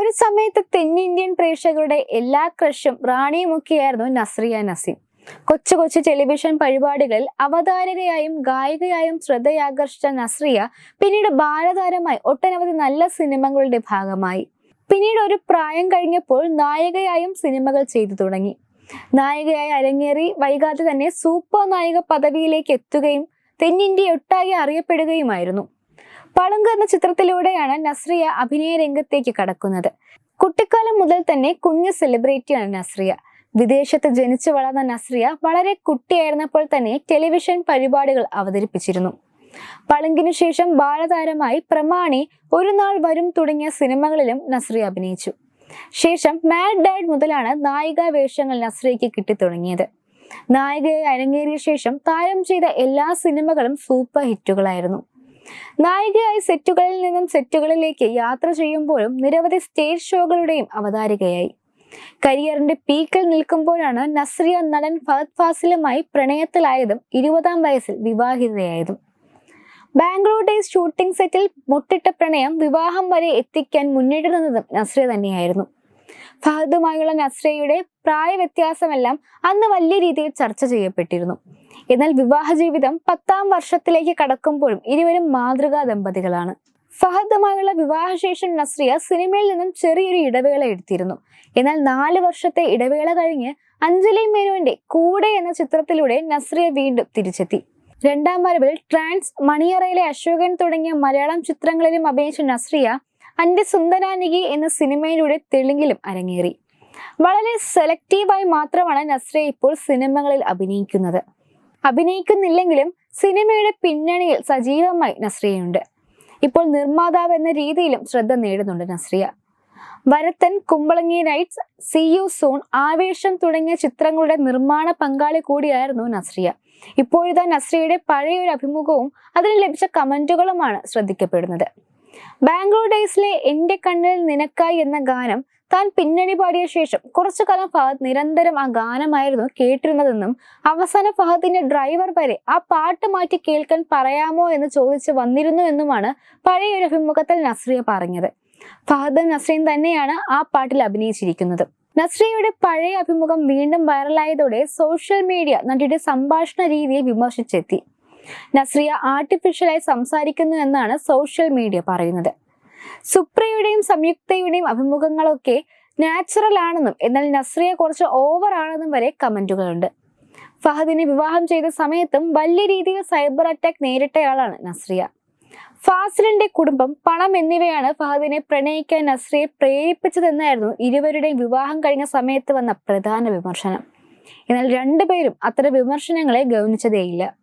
ഒരു സമയത്ത് തെന്നിന്ത്യൻ പ്രേക്ഷകരുടെ എല്ലാ ക്രഷും റാണിയുമൊക്കെയായിരുന്നു നസ്രിയ നസീം. കൊച്ചു കൊച്ചു ടെലിവിഷൻ പരിപാടികളിൽ അവതാരകയായും ഗായികയായും ശ്രദ്ധയാകർഷിച്ച നസ്രിയ പിന്നീട് ബാലതാരമായി ഒട്ടനവധി നല്ല സിനിമകളുടെ ഭാഗമായി. പിന്നീട് ഒരു പ്രായം കഴിഞ്ഞപ്പോൾ നായികയായും സിനിമകൾ ചെയ്തു തുടങ്ങി. നായികയായി അരങ്ങേറി വൈകാതെ തന്നെ സൂപ്പർ നായിക പദവിയിലേക്ക് എത്തുകയും തെന്നിന്ത്യ ഒട്ടാകെ അറിയപ്പെടുകയുമായിരുന്നു. പളുങ്ക് എന്ന ചിത്രത്തിലൂടെയാണ് നസ്രിയ അഭിനയ രംഗത്തേക്ക് കടക്കുന്നത്. കുട്ടിക്കാലം മുതൽ തന്നെ കുഞ്ഞ് സെലിബ്രിറ്റിയാണ് നസ്രിയ. വിദേശത്ത് ജനിച്ചു വളർന്ന നസ്രിയ വളരെ കുട്ടിയായിരുന്നപ്പോൾ തന്നെ ടെലിവിഷൻ പരിപാടികൾ അവതരിപ്പിച്ചിരുന്നു. പളുങ്കിനു ശേഷം ബാലതാരമായി പ്രമാണി ഒരു നാൾ വരും തുടങ്ങിയ സിനിമകളിലും നസ്രിയ അഭിനയിച്ചു. ശേഷം മാഡ് ഡാഡ് മുതലാണ് നായികാ വേഷങ്ങൾ നസ്രിയയ്ക്ക് കിട്ടിത്തുടങ്ങിയത് നായികയെ അരങ്ങേറിയ ശേഷം താരം ചെയ്ത എല്ലാ സിനിമകളും സൂപ്പർ ഹിറ്റുകളായിരുന്നു. നായികയായി സെറ്റുകളിൽ നിന്നും സെറ്റുകളിലേക്ക് യാത്ര ചെയ്യുമ്പോഴും നിരവധി സ്റ്റേജ് ഷോകളുടെയും അവതാരികയായി. കരിയറിന്റെ പീക്കിൽ നിൽക്കുമ്പോഴാണ് നസ്രിയ നടൻ ഫഹദ് ഫാസിലുമായി പ്രണയത്തിലായതും ഇരുപതാം വയസ്സിൽ വിവാഹിതയായതും. ഡേയ്സ് ഷൂട്ടിംഗ് സെറ്റിൽ മുട്ടിട്ട പ്രണയം വിവാഹം വരെ എത്തിക്കാൻ മുന്നിട്ട് നിന്നതും നസ്രിയ തന്നെയായിരുന്നു. ഫഹദുമായുള്ള നസ്രയുടെ പ്രായ വ്യത്യാസമെല്ലാം അന്ന് വലിയ രീതിയിൽ ചർച്ച ചെയ്യപ്പെട്ടിരുന്നു. എന്നാൽ വിവാഹ ജീവിതം പത്താം വർഷത്തിലേക്ക് കടക്കുമ്പോഴും ഇരുവരും മാതൃകാ ദമ്പതികളാണ്. ഫഹദുമായുള്ള വിവാഹശേഷം നസ്രിയ സിനിമയിൽ നിന്നും ചെറിയൊരു ഇടവേള എടുത്തിരുന്നു. എന്നാൽ നാല് വർഷത്തെ ഇടവേള കഴിഞ്ഞ് അഞ്ജലി മേനോന്റെ കൂടെ എന്ന ചിത്രത്തിലൂടെ നസ്രിയ വീണ്ടും തിരിച്ചെത്തി. രണ്ടാം വരവിൽ ട്രാൻസ് മണിയറയിലെ അശോകൻ തുടങ്ങിയ മലയാളം ചിത്രങ്ങളിലും അഭിനയിച്ച നസ്രിയ അന്റെ സുന്ദരാനികി എന്ന സിനിമയിലൂടെ തെലുങ്കിലും അരങ്ങേറി. വളരെ സെലക്റ്റീവായി മാത്രമാണ് നസ്രിയ ഇപ്പോൾ സിനിമകളിൽ അഭിനയിക്കുന്നത്. അഭിനയിക്കുന്നില്ലെങ്കിലും സിനിമയുടെ പിന്നണിയിൽ സജീവമായി നസ്രിയയുണ്ട്. ഇപ്പോൾ നിർമ്മാതാവ് എന്ന രീതിയിലും ശ്രദ്ധ നേടുന്നുണ്ട് Nazriya. Varathan Kumbalangi nights C U soon Aavesham തുടങ്ങിയ ചിത്രങ്ങളുടെ നിർമ്മാണ പങ്കാളി കൂടിയായിരുന്നു നസ്രിയ. ഇപ്പോഴിതാ നസ്രിയയുടെ പഴയൊരു അഭിമുഖവും അതിന് ലഭിച്ച കമന്റുകളുമാണ് ശ്രദ്ധിക്കപ്പെടുന്നത്. ബാംഗ്ലൂർ ഡേയ്സിലെ എന്റെ കണ്ണിൽ നിനക്കായി എന്ന ഗാനം താൻ പിന്നണി പാടിയ ശേഷം കുറച്ചു കാലം ഫഹദ് നിരന്തരം ആ ഗാനമായിരുന്നു കേട്ടിരുന്നതെന്നും അവസാന ഫഹദിന്റെ ഡ്രൈവർ വരെ ആ പാട്ട് മാറ്റി കേൾക്കാൻ പറയാമോ എന്ന് ചോദിച്ച് വന്നിരുന്നു എന്നുമാണ് പഴയൊരു അഭിമുഖത്തിൽ നസ്രിയ പറഞ്ഞത്. ഫഹദ് നസ്രീൻ തന്നെയാണ് ആ പാട്ടിൽ അഭിനയിച്ചിരിക്കുന്നത്. നസ്രിയയുടെ പഴയ അഭിമുഖം വീണ്ടും വൈറലായതോടെ സോഷ്യൽ മീഡിയ നടിയുടെ സംഭാഷണ രീതിയെ വിമർശിച്ചെത്തി. നസ്രിയ ആർട്ടിഫിഷ്യലായി സംസാരിക്കുന്നു എന്നാണ് സോഷ്യൽ മീഡിയ പറയുന്നത്. സുപ്രിയയുടെയും സംയുക്തയുടെയും അഭിമുഖങ്ങളൊക്കെ നാച്ചുറൽ ആണെന്നും എന്നാൽ നസ്രിയ കുറച്ച് ഓവർ ആണെന്നും വരെ കമന്റുകളുണ്ട്. ഫഹദിനെ വിവാഹം ചെയ്ത സമയത്തും വലിയ രീതിയിൽ സൈബർ അറ്റാക്ക് നേരിട്ടയാളാണ് നസ്രിയ. ഫാസിലിന്റെ കുടുംബം പണം എന്നിവയാണ് ഫഹദിനെ പ്രണയിക്കാൻ നസ്രിയെ പ്രേരിപ്പിച്ചതെന്നായിരുന്നു ഇരുവരുടെയും വിവാഹം കഴിഞ്ഞ സമയത്ത് വന്ന പ്രധാന വിമർശനം. എന്നാൽ രണ്ടുപേരും അത്തരം വിമർശനങ്ങളെ ഗൗനിച്ചതേയില്ല.